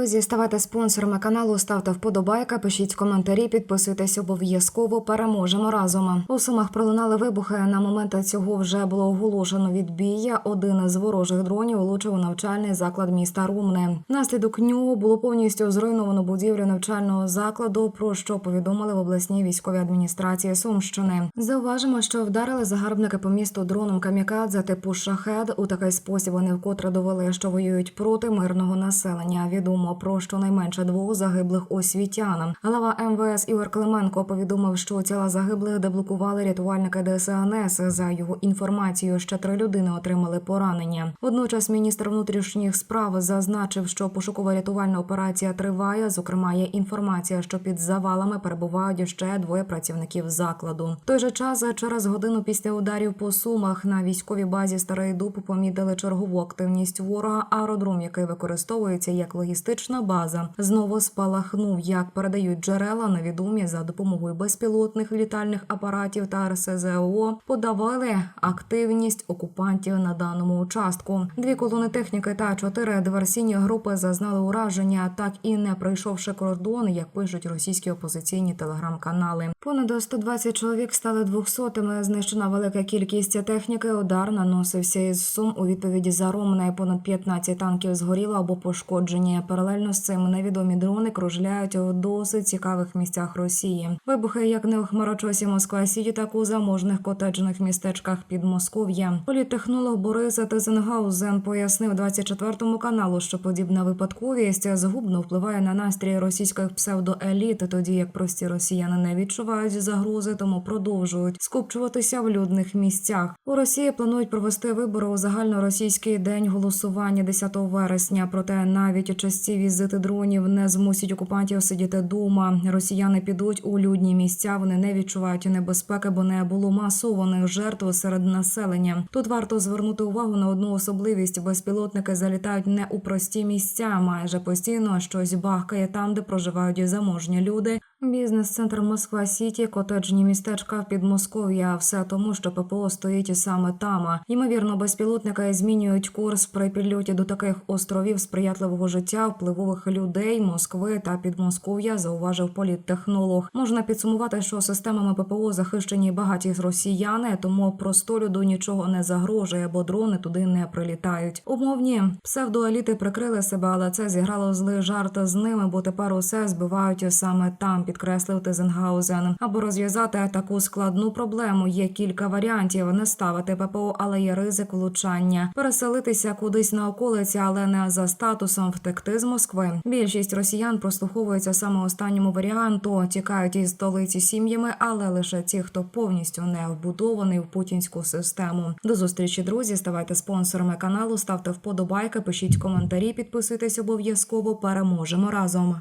Друзі, ставайте спонсорами каналу, ставте вподобайка, пишіть коментарі, підписуйтесь обов'язково. Переможемо разом. У сумах пролунали вибухи. На момент цього вже було оголошено відбій. Один з ворожих дронів влучив у навчальний заклад міста Румне. Внаслідок нього було повністю зруйновано будівлю навчального закладу. Про що повідомили в обласній військовій адміністрації Сумщини. Зауважимо, що вдарили загарбники по місту дроном камікадзе типу шахед. У такий спосіб вони вкотре довели, що воюють проти мирного населення. Відомо про щонайменше двох загиблих освітян. Глава МВС Ігор Клименко повідомив, що тіла загиблих деблокували рятувальники ДСНС. За його інформацією, ще три людини отримали поранення. Водночас міністр внутрішніх справ зазначив, що пошукова рятувальна операція триває. Зокрема, є інформація, що під завалами перебувають ще двоє працівників закладу. В той же час, через годину після ударів по сумах на військовій базі Старий Дуб помітили чергову активність ворога. Аеродром, який використовується як логістична база, знову спалахнув. Як передають джерела, невідомі за допомогою безпілотних літальних апаратів та РСЗО подавали активність окупантів на даному участку. Дві колони техніки та чотири диверсійні групи зазнали ураження, так і не пройшовши кордон, як пишуть російські опозиційні телеграм-канали. Понад 120 чоловік стали двохсотими. Знищена велика кількість техніки. Удар наносився із сум у відповіді за Ромне. Понад 15 танків згоріло або пошкоджені. Паралельно з цим невідомі дрони кружляють у досить цікавих місцях Росії. Вибухи, як не у Хмарочосі Москва Сіті, так у заможних котеджних містечках Підмосков'я. Політтехнолог Борис Тезенгаузен пояснив 24 каналу, що подібна випадковість згубно впливає на настрій російських псевдоеліт, тоді як прості росіяни не відчувають загрози, тому продовжують скупчуватися в людних місцях. У Росії планують провести вибори у загальноросійський день голосування 10 вересня. Проте навіть часті візити дронів не змусять окупантів сидіти дома. Росіяни підуть у людні місця. Вони не відчувають небезпеки, бо не було масованих жертв серед населення. Тут варто звернути увагу на одну особливість: безпілотники залітають не у прості місця. Майже постійно щось бахкає там, де проживають заможні люди. Бізнес-центр Москва Сіті, котеджні містечка в Підмосков'я. Все тому, що ППО стоїть саме там. Ймовірно, безпілотники змінюють курс при підльоті до таких островів сприятливого життя впливових людей Москви та Підмосков'я. Зауважив політтехнолог. Можна підсумувати, що системами ППО захищені багаті росіяни, тому просто люду нічого не загрожує, бо дрони туди не прилітають. Умовні псевдоеліти прикрили себе, але це зіграло злий жарт з ними, бо тепер усе збивають саме там підкреслив Тезенгаузен. Аби розв'язати таку складну проблему, є кілька варіантів: не ставити ППО, але є ризик влучання, переселитися кудись на околиці, але не за статусом втекти з Москви. Більшість росіян прослуховується саме останньому варіанту, тікають із столиці сім'ями, але лише ті, хто повністю не вбудований в путінську систему. До зустрічі, друзі. Ставайте спонсорами каналу, ставте вподобайки, пишіть коментарі, підписуйтесь обов'язково. Переможемо разом.